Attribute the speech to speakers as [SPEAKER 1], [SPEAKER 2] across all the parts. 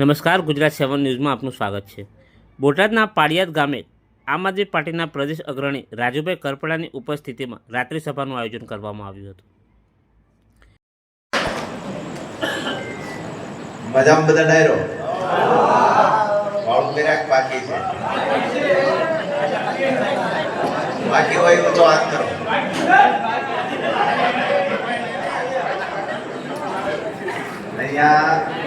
[SPEAKER 1] નમસ્કાર, ગુજરાત સેવન ન્યૂઝમાં આપનું સ્વાગત છે. બોટાદના પાડિયાદ ગામે આમ આદમી પાર્ટીના પ્રદેશ અગ્રણી રાજુભાઈ કરપડાની ઉપસ્થિતિમાં રાત્રિ સભાનું આયોજન કરવામાં આવ્યું હતું.
[SPEAKER 2] મજામાં બધા ડાયરો? બાકી હોય તો વાત કરો. અહીંયા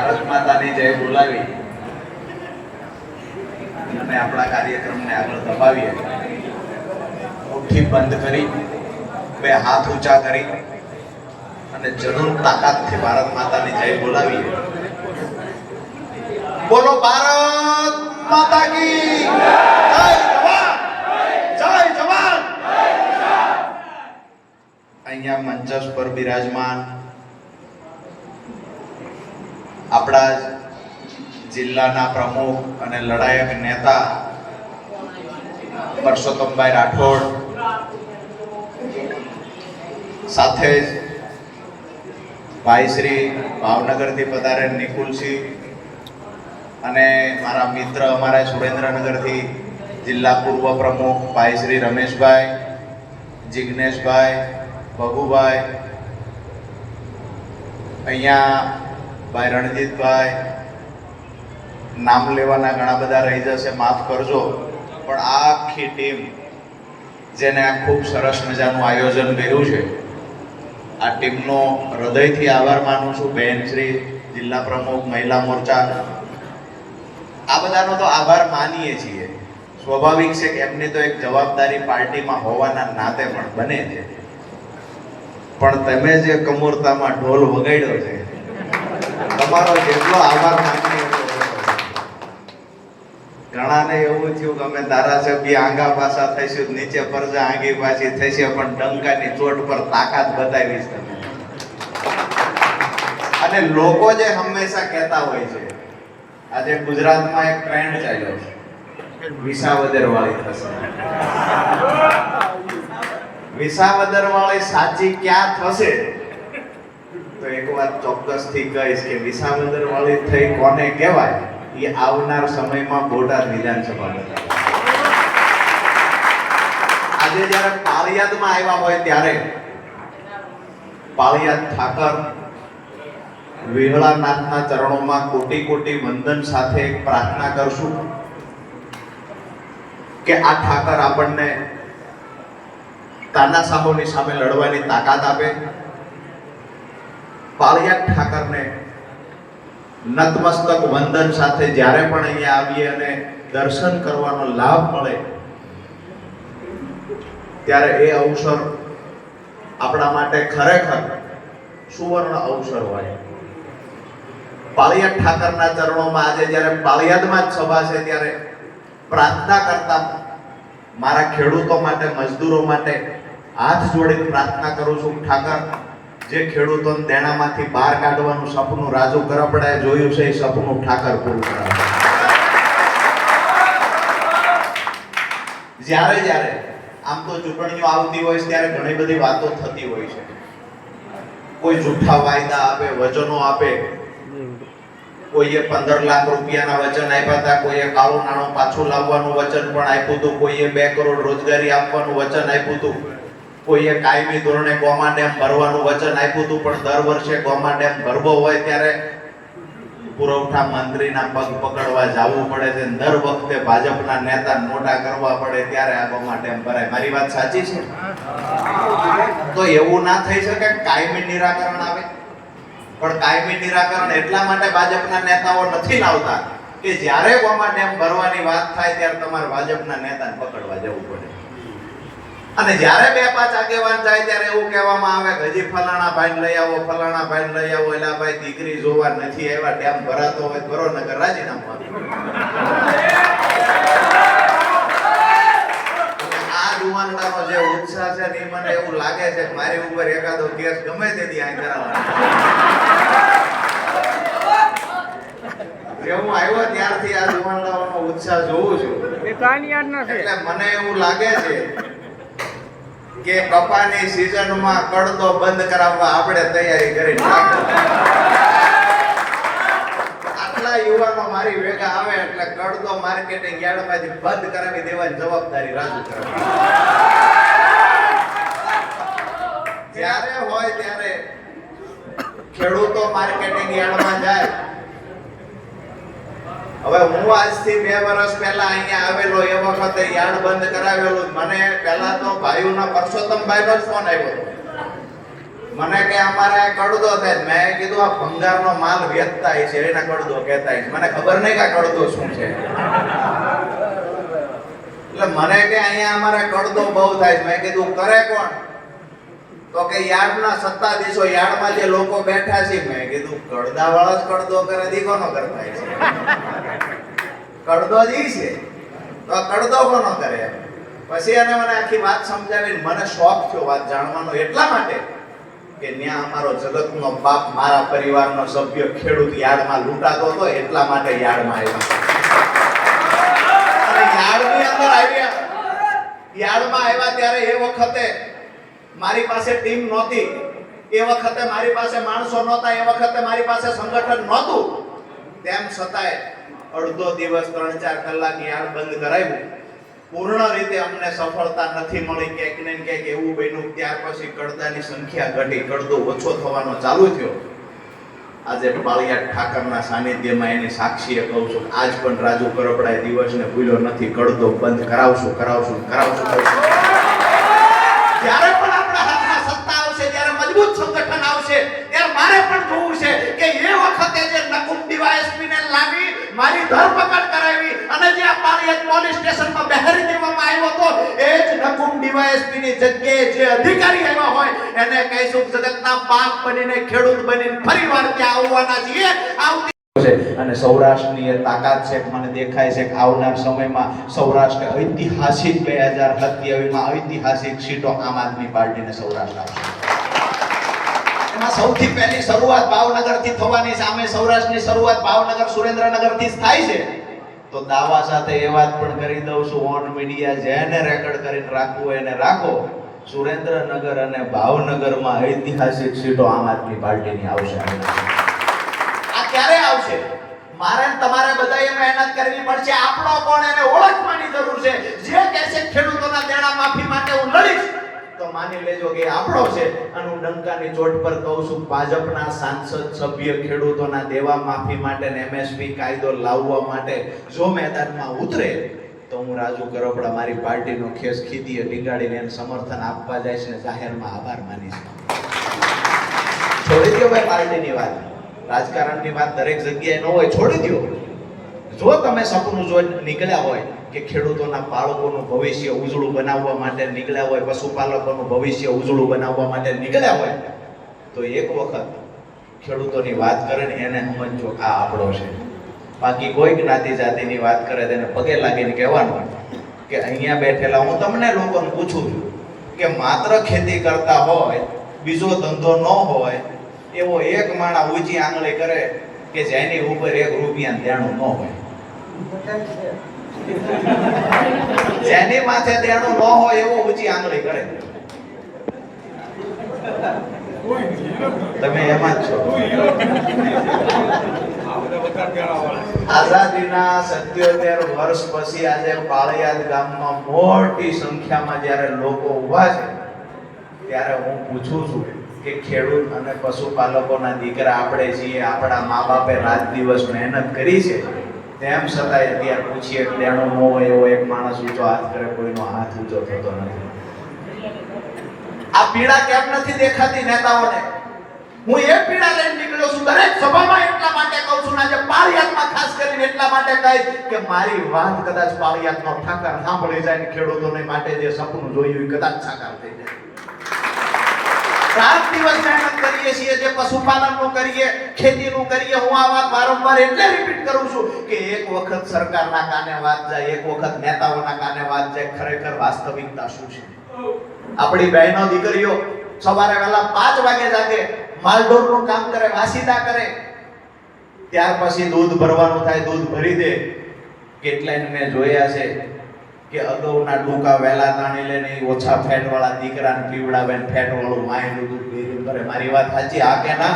[SPEAKER 2] ભારત માતાની જય બોલાવી. અને આપણા કાર્યક્રમને આગળ દબાવીએ મુઠ્ઠી બંધ કરી, બે હાથ ઊંચા કરી, અને જરૂર તાકાતથી ભારત માતાની જય બોલાવીએ. બોલો ભારત માતા કી જય જવાન! જય જવાન! અહીંયા મંચસ પર બિરાજમાન આપણા જિલ્લાના પ્રમુખ અને લડાયક નેતા પરસોત્તમભાઈ રાઠોડ સાથે જ ભાઈ શ્રી ભાવનગરથી પધારે નિકુલસિંહ અને મારા મિત્ર અમારા સુરેન્દ્રનગરથી જિલ્લા પૂર્વ પ્રમુખ ભાઈ શ્રી રમેશભાઈ, જિગ્નેશભાઈ ભગુભાઈ અહીંયા ભાઈ રણજીતભાઈ, નામ લેવાના ઘણા બધા રહી જશે, માફ કરજો. પણ આખી ટીમ જેને આ ખૂબ સરસ મજાનું આયોજન કર્યું છે, આ ટીમનો હૃદયથી આભાર માનું છું. બહેન શ્રી, જિલ્લા પ્રમુખ, મહિલા મોરચા, આ બધાનો તો આભાર માનીએ છીએ. સ્વાભાવિક છે કે એમની તો એક જવાબદારી પાર્ટીમાં હોવાના નાતે પણ બને છે. પણ તમે જે કમૂરતામાં ઢોલ વગાડ્યો છે તમારો જેટલો આભાર છે. ઘણાને એવું થયું કે અમે ધારાસભ્ય આંગા પાછા થઈશું નીચે પરજા આંગી પાછી થઈશે, પણ ડંકાની ચોટ પર તાકાત બતાવીશ છે અને લોકો જે હંમેશા કહેતા હોય છે, આજે ગુજરાતમાં એક ટ્રેન્ડ ચાલ્યો છે. વિસાવદર વાળી થશે. વિસાવદર વાળી સાચી ક્યાં થશે? તો એક વાત ચોક્કસથી કહીશ કે વિસાવદર વાળી થઈ કોને કહેવાય એ આવનાર સમયમાં બોટાદ વિધાનસભા આજે જ્યારે પાળિયાદમાં આવ્યા હોય ત્યારે પાળિયાદ ઠાકર વિહળાનાથના ચરણોમાં કોટી કોટી વંદન સાથે પ્રાર્થના કરશું કે આ ઠાકર આપણને તાનાશાહોની સામે લડવાની તાકાત આપે પાળિયાદ ઠાકરને નતમસ્તક વંદન સાથે જ્યારે પણ અહીંયા આવીએ અને દર્શન કરવાનો લાભ મળે, ત્યારે એ અવસર આપણા માટે ખરેખર સુવર્ણ અવસર હોય. પાળિયાદ ઠાકરના ચરણોમાં આજે જ્યારે પાળિયાદમાં જ સભા છે, ત્યારે પ્રાર્થના કરતા મારા ખેડૂતો માટે, મજદૂરો માટે હાથ જોડી પ્રાર્થના કરું છું. ઠાકર જે ખેડૂતોને દેણામાંથી બહાર કાઢવાનું સપનું રાજુ કરપડાએ જોયું છે, એ સપનું ઠાકર પૂરું કરાવે. જ્યારે જ્યારે આમ તો ચૂંટણીઓ આવતી હોય ત્યારે ઘણી બધી વાતો થતી હોય છે. કોઈ જૂઠા વાયદા આપે, વચનો આપે. કોઈએ પંદર લાખ રૂપિયાના વચન આપ્યા હતા, કોઈએ કાળું નાણું પાછું લાવવાનું વચન પણ આપ્યું હતું, કોઈએ બે કરોડ રોજગારી આપવાનું વચન આપ્યું હતું. કોઈએ કાયમી ધોરણે ગોમા ડેમ ભરવાનું વચન આપ્યું હતું, પણ દર વર્ષે ગોમા ડેમ ભરવો હોય ત્યારે પુરવઠા મંત્રીના પગ પકડવા જવું પડે છે દર વખતે ભાજપના નેતા મોટા કરવા પડે ત્યારે આ ગોમા ડેમ ભરાય. મારી વાત સાચી છે? તો એવું ના થઈ શકે કાયમી નિરાકરણ આવે? પણ કાયમી નિરાકરણ એટલા માટે ભાજપના નેતાઓ નથી લાવતા કે જ્યારે ગોમા ડેમ ભરવાની વાત થાય ત્યારે તમારે ભાજપના નેતાને પકડવા જવું અને જ્યારે બે પાંચ આગેવાન જાય ત્યારે એવું કહેવામાં આવે કે હજી ફલાણા ભાઈ લઈ આવો ફલાણા ભાઈ લઈ આવો. એલા ભાઈ દીકરી જોવા નથી આવ્યા ટેમ ભરાતો હોય તો ભરો નગર રાજીનામું આપો આ જુવાનડાનો જે ઉત્સાહ છે ને મને એવું લાગે છે કે મારી ઉપર એકાદો કેસ ગમે તેથી અહીં કરાવવાનો હું આવ્યો ત્યારથી આ જુવાનડાઓનો ઉત્સાહ જોઉં છું. એટલે મને એવું લાગે છે કે કપાની સિઝનમાં કડતો બંધ કરાવવા આપણે તૈયારી કરી આટલા યુવાનો મારી ભેગા આવે એટલે કડતો માર્કેટિંગ યાર્ડમાંથી બંધ કરાવી દેવાની જવાબદારી રાજુ કરે. જ્યારે હોય ત્યારે ખેડૂતો માર્કેટિંગ યાર્ડમાં જાય. હવે હું આજથી બે વર્ષ પહેલા અહીંયા આવેલો એ વખતે યાર્ડ બંધ કરાવેલું મને પહેલા તો ભાઈઓના પરસોત્તમભાઈનો જ ફોન આવ્યો. મને કે અમારે કડદો થાય મેં કીધું, આ ભંગારનો માલ વેચતા છે, એને કડદો કહેતા છે. મને ખબર નહીં કે આ કડદો શું છે. એટલે મને કે અહીંયા અમારે કડદો બહુ થાય છે. મેં કીધું, કરે કોણ? તો કે, યાર્ડના સત્તાધીશો, યાર્ડમાં જે લોકો બેઠા છે. મેં કીધું, કડદાવાળા જ કડદો કરે, દીકોનો કરતા છે. કડદો જ છે. તો આ કડદો કોનો કરે? પછી એને મને આખી વાત સમજાવીને મને શોખ થયો વાત જાણવાનો એટલા માટે કે ત્યાં અમારો જગતનો બાપ મારા પરિવારનો સભ્ય ખેડૂત યાર્ડમાં લૂંટાતો હતો, એટલા માટે યાર્ડમાં આવ્યા. યાર્ડની અંદર આવ્યા. યાર્ડમાં આવ્યા ત્યારે એ વખતે મારી પાસે ટીમ નહોતી. એ વખતે મારી પાસે માણસો નહોતા, એ વખતે મારી પાસે સંગઠન નહોતું. તેમ છતાંય અડધો દિવસ, ત્રણ, ચાર કલાક યાર બંધ કરાવ્યું. પૂર્ણ રીતે અમને સફળતા નથી મળી, ક્યાંક ને ક્યાંક એવું બન્યું, ત્યાર પછી કડદાની સંખ્યા ઘટી કડદો ઓછો થવાનો ચાલુ થયો. આજે પાળિયા ઠાકરના સાનિધ્યમાં એની સાક્ષીએ કહું છું, આજ પણ રાજુ કરપડાએ દિવસને ભૂલ્યો નથી કડદો બંધ કરાવશું કરાવશું કરાવશું. નકુમ ડીવાયએસપી ને લાવી, મારી ધરપકડ કરાવી અને જે આ પાળિયાદ પોલીસ સ્ટેશનમાં બહેરી દેવામાં આવ્યો હતો, એ જ નકુમ ડીવાયએસપી ની જગ્યાએ જે અધિકારી આવ્યા હોય, એને કહીશું જગતના પાક બનીને, ખેડૂત બનીને ફરીવાર ત્યાં આવવાના છીએ. આવતી અને સૌરાષ્ટ્રની એ તાકાત છે, મને દેખાય છે કે આવનાર સમયમાં સૌરાષ્ટ્ર ઐતિહાસિક બે હજાર સત્યાવીસમાં ઐતિહાસિક સીટો આમ આદમી પાર્ટીને સૌરાષ્ટ્ર આપશે. એમાં સૌથી પહેલી શરૂઆત ભાવનગરથી થવાની સામે સૌરાષ્ટ્રની શરૂઆત ભાવનગર સુરેન્દ્રનગરથી જ થાય છે. તો દાવા સાથે એ વાત પણ કરી દઉં છું. ઓન મીડિયા જેને રેકોર્ડ કરીને રાખવું એને રાખો. સુરેન્દ્રનગર અને ભાવનગરમાં ઐતિહાસિક સીટો આમ આદમી પાર્ટીની આવશે. આ ક્યારે આવશે? મારે તમારે બધાએ મહેનત કરવી પડશે. આપણો કોણ એને ઓળખવાની જરૂર છે. જે કહેશે ખેડૂતોના દેણા માફી માટે હું લડીશ. માની લેજો કે આપણો છે. અને હું ડંકાની ચોટ પર કહું છું, ભાજપના સાંસદ, સભ્ય, ખેડૂતોના દેવા માફી માટે એમએસપી કાયદો લાવવા માટે જો મેદાનમાં ઉતરે, તો હું રાજુ કરપડા મારી પાર્ટીનો ખેસ ખીદીએ ડીંગાડીને એને સમર્થન આપવા જાય છે જાહેરમાં આભાર માનીશ. છોડી દો ભાઈ પાર્ટીની વાત. રાજકારણની વાત દરેક જગ્યાએ ન હોય, છોડી દો જો તમે સપનું જોઈ નીકળ્યા હોય કે ખેડૂતોના બાળકોનું ભવિષ્ય ઉજળું બનાવવા માટે નીકળ્યા હોય, પશુપાલકોનું ભવિષ્ય ઉજળું બનાવવા માટે નીકળ્યા હોય, તો એક વખત ખેડૂતોની વાત કરે ને એને સમજો, આ આપણો છે. બાકી કોઈ જ્ઞાતિ જાતિની વાત કરે તેને પગે લાગીને કહેવાનું કે અહીંયા બેઠેલા, હું તમને લોકોને પૂછું છું કે માત્ર ખેતી કરતા હોય, બીજો ધંધો ન હોય, એવો એક માણા ઊંચી આંગળી કરે કે જેની ઉપર એક રૂપિયા દેણું ન હોય. જેની માથે દેણું ન હોય એવો ઊંચી આંગળી કરે. તમે એમાં જ છો. આઝાદીના 77 વર્ષ પછી આજે પાળિયાદ ગામમાં મોટી સંખ્યામાં જ્યારે લોકો ઊભા છે ત્યારે હું પૂછું છું કે ખેડૂત અને પશુપાલકોના દીકરા આપણે છીએ આપણા મા બાપે રાત દિવસ મહેનત કરી છે. તેમ છતાં અત્યારે પૂછીએ એટલે એનો મો એવો એક માણસ ઊંચો હાથ કરે, કોઈનો હાથ ઊંચો થતો નથી. આ પીડા કેમ નથી દેખાતી નેતાઓને? હું એ પીડા લઈને નીકળ્યો છું, દરેક સભામાં એટલા માટે કહું છું આજે પાળિયાદમાં ખાસ કરીને એટલા માટે કહીશ કે મારી વાત કદાચ પાળિયાદનો ઠાકર સાંભળી જાય ખેડૂતોને માટે જે સપનું જોયું એ કદાચ સાકાર થઈ જાય. રાત દિવસ મહેનત કરીએ છીએ, જે પશુપાલનનું કરીએ, ખેતીનું કરીએ, હું આ વાત વારંવાર એટલે રિપીટ કરું છું કે એક વખત સરકારના કાને વાત જાય, એક વખત નેતાઓના કાને વાત જાય, ખરેખર વાસ્તવિકતા શું છે? આપણી બહેનો દીકરીઓ સવારે વહેલા પાંચ વાગે જાગે, માલઢોરનું કામ કરે, વાસીદા કરે, ત્યાર પછી દૂધ ભરવાનું થાય, દૂધ ભરી દે કેટલાય મેં જોયા છે કે અગાઉના ડૂકા વહેલા તાણી લે ને ઓછા ફેટ વાળા દીકરાને પીવડાવે ને ફેટ વાળું માયનું દૂધ પીર્યું કરે. મારી વાત સાચી આ કે ના?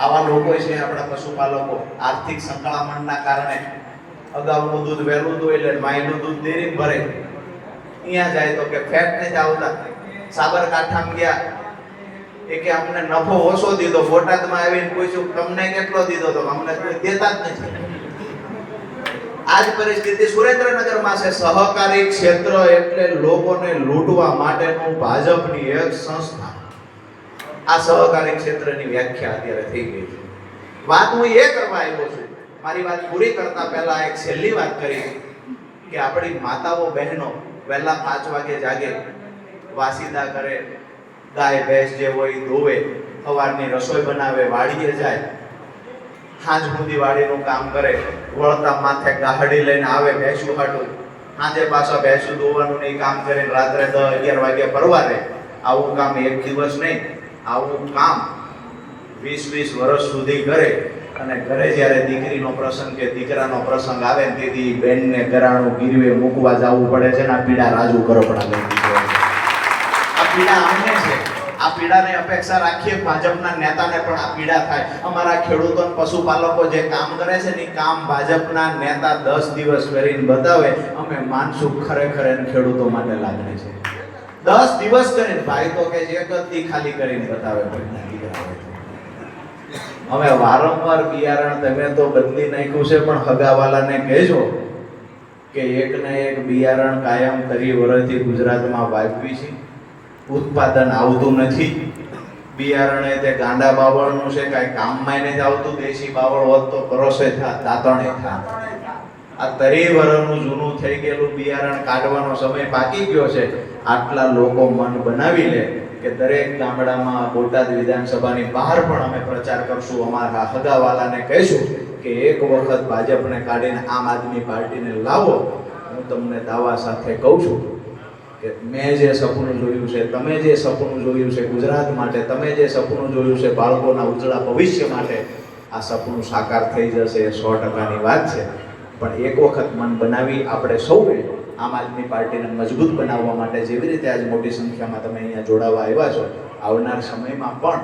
[SPEAKER 2] આવા લોકો છે આપણા પશુપાલકો. આર્થિક સંકળામણના કારણે અગાઉનું દૂધ વહેલું દો એટલે માયનું દૂધ દેરી ભરે. અહીંયા જાય તો કે ફેટ ને જ આવતા. સાબરકાંઠામાં ગયા. એ કે અમને નફો ઓછો દીધો. બોટાદમાં આવીને પૂછ્યું, તમને કેટલો દીધો? તો અમને કોઈ દેતા જ નથી. આ જ પરિસ્થિતિ સુરેન્દ્રનગરમાં છે. સહકારી ક્ષેત્ર એટલે લોકોને લૂંટવા માટેનું ભાજપની એક સંસ્થા. આ સહકારી ક્ષેત્રની વ્યાખ્યા અત્યારે થઈ ગઈ છે. વાત હું એ કરવા આવ્યો છું. મારી વાત પૂરી કરતા પહેલા એક છેલ્લી વાત કરી કે આપણી માતાઓ બહેનો વહેલા પાંચ વાગે જાગે, વાસીદા કરે, ગાય ભેંસ જે હોય ધોવે, સવારની રસોઈ બનાવે, વાડીએ જાય સાંજ સુધી વાડીનું કામ કરે, વળતા માથે ગાહડી લઈને આવે ભેંસું હાટું. સાંજે પાછા ભેંસું ધોવાનું ને કામ કરીને રાત્રે દસ અગિયાર વાગ્યા ફરવા રહે આવું કામ એક દિવસ નહીં, આવું કામ વીસ વીસ વર્ષ સુધી કરે. અને ઘરે જ્યારે દીકરીનો પ્રસંગ કે દીકરાનો પ્રસંગ આવે ને તેથી બેનને ગરાણું ગીરવે મૂકવા જવું પડે છે ને આ પીડા રાજુ કરપડા. આ પીડા અમને છે. આ પીડાની અપેક્ષા રાખીએ ભાજપના નેતાને પણ આ પીડા થાય. અમારા ખેડૂતો પશુપાલકો જે કામ કરે છે ને કામ ભાજપના નેતા દસ દિવસ કરીને બતાવે. અમે માનશું ખરેખર એને ખેડૂતો માટે લાગણી છે. દસ દિવસ કરીને ભાઈ તો કે જે ગતિ ખાલી કરીને બતાવે. હવે વારંવાર બિયારણ તમે તો બદલી નાખ્યું છે, પણ હગાવાલાને કહેજો કે એક ને એક બિયારણ કાયમ કરી વર્ષથી ગુજરાતમાં વાપવી છે. ઉત્પાદન આવતું નથી. બિયારણ તે ગાંડા બાવળનું છે, કાંઈ કામમાં નથી આવતું, દેશી બાવળ હોત તો પરોસે થા, દાંતણે થા. આ તરી વરનું જૂનું થઈ ગયેલું બિયારણ કાઢવાનો સમય પાકી ગયો છે. આટલા લોકો મન બનાવી લે કે દરેક ગામડામાં બોટાદ વિધાનસભાની બહાર પણ અમે પ્રચાર કરશું. અમારા હગાવાલાને કહીશું કે એક વખત ભાજપને કાઢીને આમ આદમી પાર્ટીને લાવો. હું તમને દાવા સાથે કહું છું કે મેં જે સપનું જોયું છે, તમે જે સપનું જોયું છે ગુજરાત માટે, તમે જે સપનું જોયું છે બાળકોના ઉજળા ભવિષ્ય માટે, આ સપનું સાકાર થઈ જશે એ સો ટકાની વાત છે. પણ એક વખત મન બનાવી આપણે સૌએ આમ આદમી પાર્ટીને મજબૂત બનાવવા માટે જેવી રીતે આજ મોટી સંખ્યામાં તમે અહીંયા જોડાવા આવ્યા છો, આવનાર સમયમાં પણ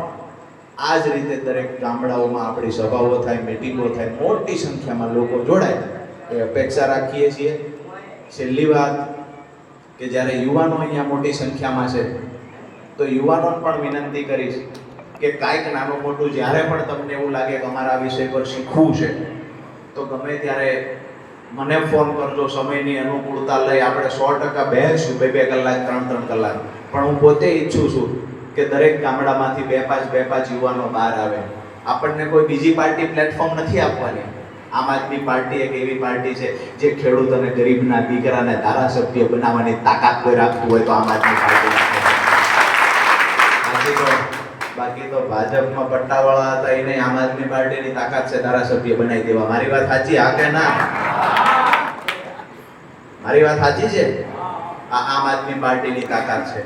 [SPEAKER 2] આ જ રીતે દરેક ગામડાઓમાં આપણી સભાઓ થાય, મિટિંગો થાય, મોટી સંખ્યામાં લોકો જોડાય, એ અપેક્ષા રાખીએ છીએ. છેલ્લી વાત કે જ્યારે યુવાનો અહીંયા મોટી સંખ્યામાં છે, તો યુવાનોને પણ વિનંતી કરીશ કે કાંઈક નાનું મોટું જ્યારે પણ તમને એવું લાગે કે અમારા વિષય પર શીખવું છે, તો ગમે ત્યારે મને ફોન કરજો, સમયની અનુકૂળતા લઈ આપણે સો ટકા બેસું બે બે કલાક, ત્રણ ત્રણ કલાક. પણ હું પોતે ઈચ્છું છું કે દરેક ગામડામાંથી બે પાંચ બે પાંચ યુવાનો બહાર આવે. આપણને કોઈ બીજી પાર્ટી પ્લેટફોર્મ નથી આપવાની. આમ આદમી પાર્ટી એક એવી પાર્ટી છે જે ખેડૂત અને ગરીબના દીકરાને ધારાસભ્ય બનાવવાની તાકાત કોઈ રાખતું હોય તો આમ આદમી પાર્ટી બાકી તો ભાજપમાં પટ્ટાવાળા હતા, એને આમ આદમી પાર્ટીની તાકાત છે ધારાસભ્ય બનાવી દેવા. મારી વાત સાચી હા કે ના? મારી વાત સાચી છે? આ આમ આદમી પાર્ટીની તાકાત છે.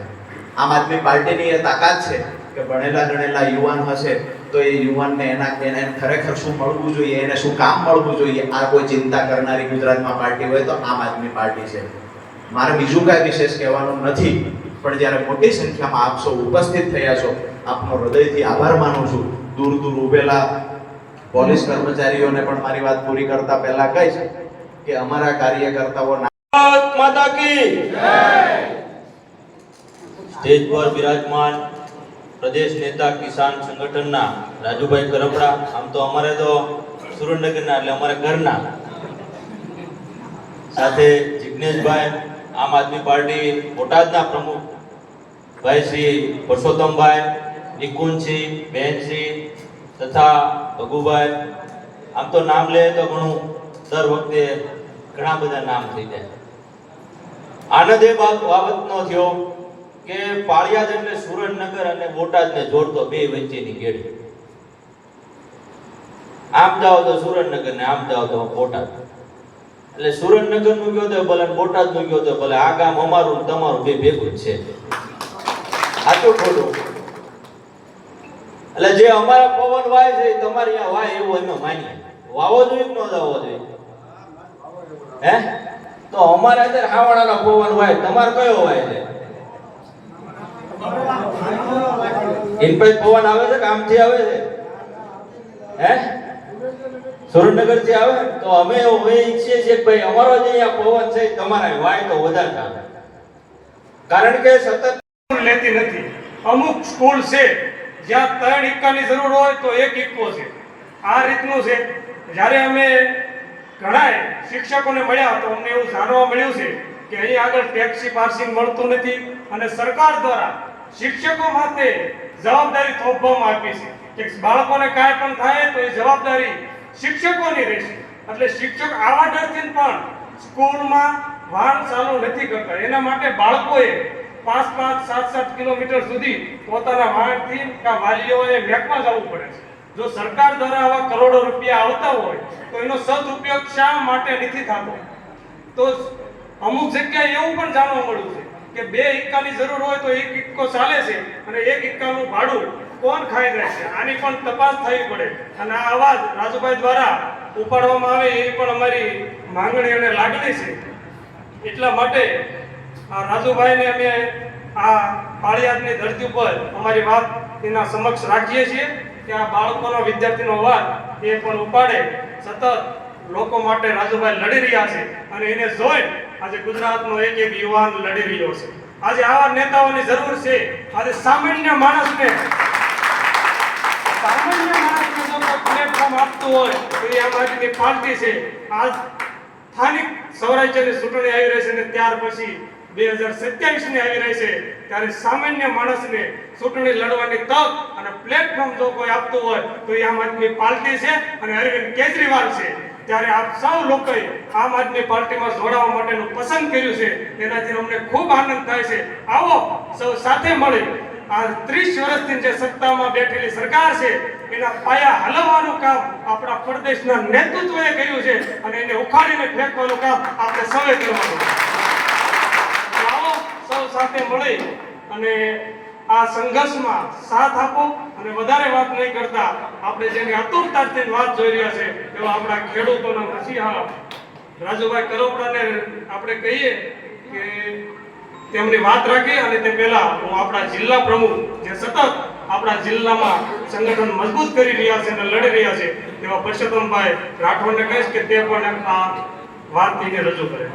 [SPEAKER 2] આમ આદમી પાર્ટીની એ તાકાત છે કે ભણેલા ગણેલા યુવાન હશે તો એ યુવાનને એના એને ખરેખર શું મળવું જોઈએ એને શું કામ મળવું જોઈએ આ કોઈ ચિંતા કરનારી ગુજરાતમાં પાર્ટી હોય તો આમ આદમી પાર્ટી છે. મારે બીજું કાંઈ વિશેષ કહેવાનું નથી પણ જ્યારે મોટી સંખ્યામાં આપ સૌ ઉપસ્થિત થયા છો આપનો હૃદયથી આભાર માનું છું. દૂર દૂર ઉભેલા પોલીસ કર્મચારીઓને પણ મારી વાત પૂરી કરતા પહેલા કહીશ કે અમારા કાર્યકર્તાઓ
[SPEAKER 3] માતા કી સ્ટેજ પર બિરાજમાન પ્રદેશ નેતા કિસાન સંગઠનના રાજુભાઈ કરપડા આમ તો અમારે તો સુરેન્દ્રનગરના એટલે અમારે ઘરના. સાથે જિગ્નેશભાઈ, આમ આદમી પાર્ટી બોટાદના પ્રમુખ ભાઈ શ્રી પરસોત્તમભાઈ, નિકુંજસિંહ, બહેનસિંહ તથા ભગુભાઈ. આમ તો નામ લે તો ઘણું દર વખતે ઘણા બધા નામ થઈ જાય. આનંદ એ બાબત બાબતનો થયો. કે પાળિયાદ એટલે સુરેન્દ્રનગર અને બોટાદને જોડતો બે વચ્ચેની ગેડી. આમ જાઓ તો સુરેન્દ્રનગર ને આમ જાઓ તો બોટાદ. એટલે સુરેન્દ્રનગરનું ગયો તો ભલે બોટાદનું ગયો તો ભલે, આ ગામ અમારું તમારું બે ભેગું છે. સાચું ખોટું. એટલે જે અમારા પવન વાય છે, એ આ વાય એવું અમે માનીએ. વાવો જોઈએ ન જવો જોઈએ. હે? તો અમારા અત્યારે હાવડાનો પવન વાય, તમારે કયો વાય છે? ઇન પવન આવે છે કામ આમથી આવે છે? હે? સુરેન્દ્રનગરથી આવે? તો અમે હવે ઈચ્છીએ છીએ ભાઈ અમારો જે અહીંયા પવન છે તમારા વાય તો વધારે ચાલે. કારણ કે સતત
[SPEAKER 4] લેતી નથી. અમુક સ્કૂલ છે, જ્યાં ત્રણ ઇક્કાની જરૂર હોય તો એક ઇક્કો છે. આ રીતનું છે. જ્યારે અમે ઘણાય શિક્ષકોને મળ્યા તો અમને એવું જાણવા મળ્યું છે કે અહીં આગળ ટેક્સી પાર્સિંગ મળતું નથી અને સરકાર દ્વારા શિક્ષકો માટે જવાબદારી થોપવામાં આપી છે. કે બાળકોને કાંઈ પણ થાય તો એ જવાબદારી શિક્ષકોની રહેશે. એટલે શિક્ષક આવા ડરથી પણ સ્કૂલમાં વાહન ચાલુ નથી કરતા. એના માટે બાળકોએ પાંચ પાંચ, સાત સાત કિલોમીટર સુધી પોતાના વાહનથી વાલીઓએ મેકમાં જવું પડે છે. જો સરકાર દ્વારા આવા કરોડો રૂપિયા આવતા હોય, તો એનો સદુપયોગ શા માટે નથી થતો? તો અમુક જગ્યાએ એવું પણ જાણવા મળ્યું છે કે બે ઇક્કાની જરૂર હોય તો એક ઇક્કો ચાલે છે અને એક ઇક્કાનું ભાડું કોણ ખાઈ જાય છે? આની પણ તપાસ થવી પડે. અને આ અવાજ રાજુભાઈ દ્વારા ઉપાડવામાં આવે એવી પણ અમારી માંગણી અને લાગણી છે. એટલા માટે આ રાજુભાઈને અમે આ પાળિયાદની ધરતી ઉપર અમારી વાત એના સમક્ષ રાખીએ છીએ કે આ બાળકોનો, વિદ્યાર્થીનો અવાજ એ પણ ઉપાડે. સતત લોકો માટે રાજુભાઈ લડી રહ્યા છે અને એને જોઈ આજે ગુજરાતનો એક એક યુવાન લડી રહ્યો છે. આજે આવા નેતાઓની જરૂર છે. આજે સામાન્ય માણસને સામાન્ય માણસને જો પ્લેટફોર્મ આપતું હોય, તો એ અમારી પાર્ટી છે. આજ સ્થાનિક સ્વરાજ્યની ચૂંટણી આવી રહી છે અને ત્યાર પછી બે હજાર સત્યાવીસની આવી રહી છે. ત્યારે સામાન્ય માણસને ચૂંટણી લડવાની તક અને પ્લેટફોર્મ જો કોઈ આપતું હોય, તો એ આમ આદમી પાર્ટી છે અને અરવિંદ કેજરીવાલ છે. ત્યારે આપ સૌ લોકોએ આમ આદમી પાર્ટીમાં જોડાવા માટેનું પસંદ કર્યું છે. એનાથી અમને ખૂબ આનંદ થાય છે. આવો, સૌ સાથે મળી આ ત્રીસ વર્ષથી જે સત્તામાં બેઠેલી સરકાર છે, એના પાયા હલવવાનું કામ આપણા પ્રદેશના નેતૃત્વએ કર્યું છે અને એને ઉખાડીને ફેંકવાનું કામ આપણે સૌએ કરવાનું આવો, સૌ સાથે મળી અને આ સંઘર્ષમાં સાથ આપો અને વધારે વાત નહીં કરતા. આપણે જેની આતુરતાથી વાત જોઈ રહ્યા છે, એવા આપણા ખેડૂતોના મસીહા. રાજુભાઈ કરોપડાને આપણે કહીએ કે તેમની વાત રાખી અને તે પહેલા હું આપણા જિલ્લા પ્રમુખ જે સતત આપણા જિલ્લામાં સંગઠન મજબૂત કરી રહ્યા છે અને લડી રહ્યા છે તેવા પરસોત્તમભાઈ રાઠોડને કહીશ કે તે પણ આ વાત રજૂ કરે.